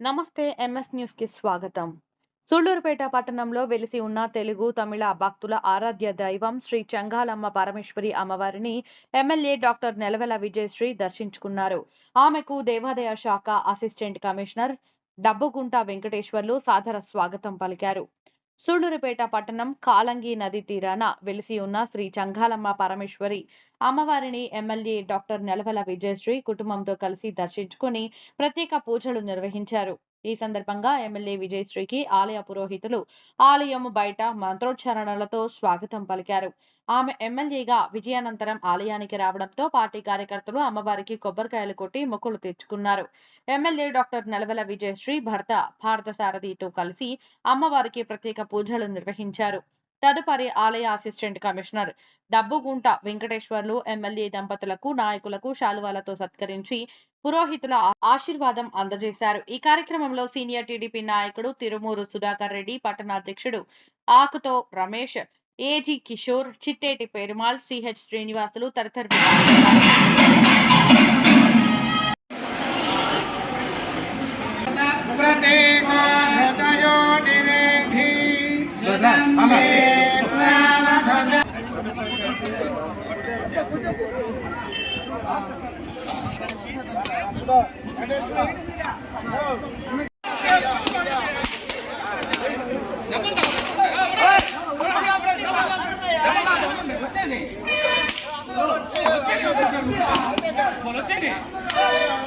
నమస్తే ఎంఎస్ న్యూస్కి స్వాగతం. సూళ్ళూరుపేట పట్టణంలో వెలిసి ఉన్న తెలుగు తమిళ భక్తుల ఆరాధ్య దైవం శ్రీ చంగాలమ్మ పరమేశ్వరి అమ్మవారిని ఎమ్మెల్యే డాక్టర్ నెలవెల విజయశ్రీ దర్శించుకున్నారు. ఆమెకు దేవాదాయ శాఖ అసిస్టెంట్ కమిషనర్ డబ్బుగుంట వెంకటేశ్వర్లు సాదర స్వాగతం పలికారు. సూళ్ళూరుపేట పట్టణం కాలంగి నది తీరాన వెలిసి ఉన్న శ్రీ చంగాలమ్మ పరమేశ్వరి అమ్మవారిని ఎమ్మెల్యే డాక్టర్ నెలవెల విజయశ్రీ కుటుంబంతో కలిసి దర్శించుకుని ప్రత్యేక పూజలు నిర్వహించారు. ఈ సందర్భంగా ఎమ్మెల్యే విజయశ్రీకి ఆలయ పురోహితులు ఆలయం బయట మంత్రోచ్చారణలతో స్వాగతం పలికారు. ఆమె ఎమ్మెల్యేగా విజయానంతరం ఆలయానికి రావడంతో పార్టీ కార్యకర్తలు అమ్మవారికి కొబ్బరికాయలు కొట్టి మొక్కులు తెచ్చుకున్నారు ఎమ్మెల్యే డాక్టర్ నెలవెల విజయశ్రీ భర్త భారత సారథితో కలిసి అమ్మవారికి ప్రత్యేక పూజలు నిర్వహించారు. తదుపరి ఆలయ assistant commissioner Dabbugunta Venkateswarlu MLA దంపతులకు నాయకులకు శాలువాలతో సత్కరించి పురోహితుల ఆశీర్వాదం అందజేశారు. ఈ కార్యక్రమంలో సీనియర్ టీడీపీ నాయకుడు తిరుమూరు సుధాకర్ రెడ్డి పట్టణాధ్యక్షుడు ఆకుతో రమేష్ ఏజీ కిషోర్ చిట్టేటి పెరుమాల్ సిహెచ్ శ్రీనివాసులు తదితరులు Amen. Amen. Amen.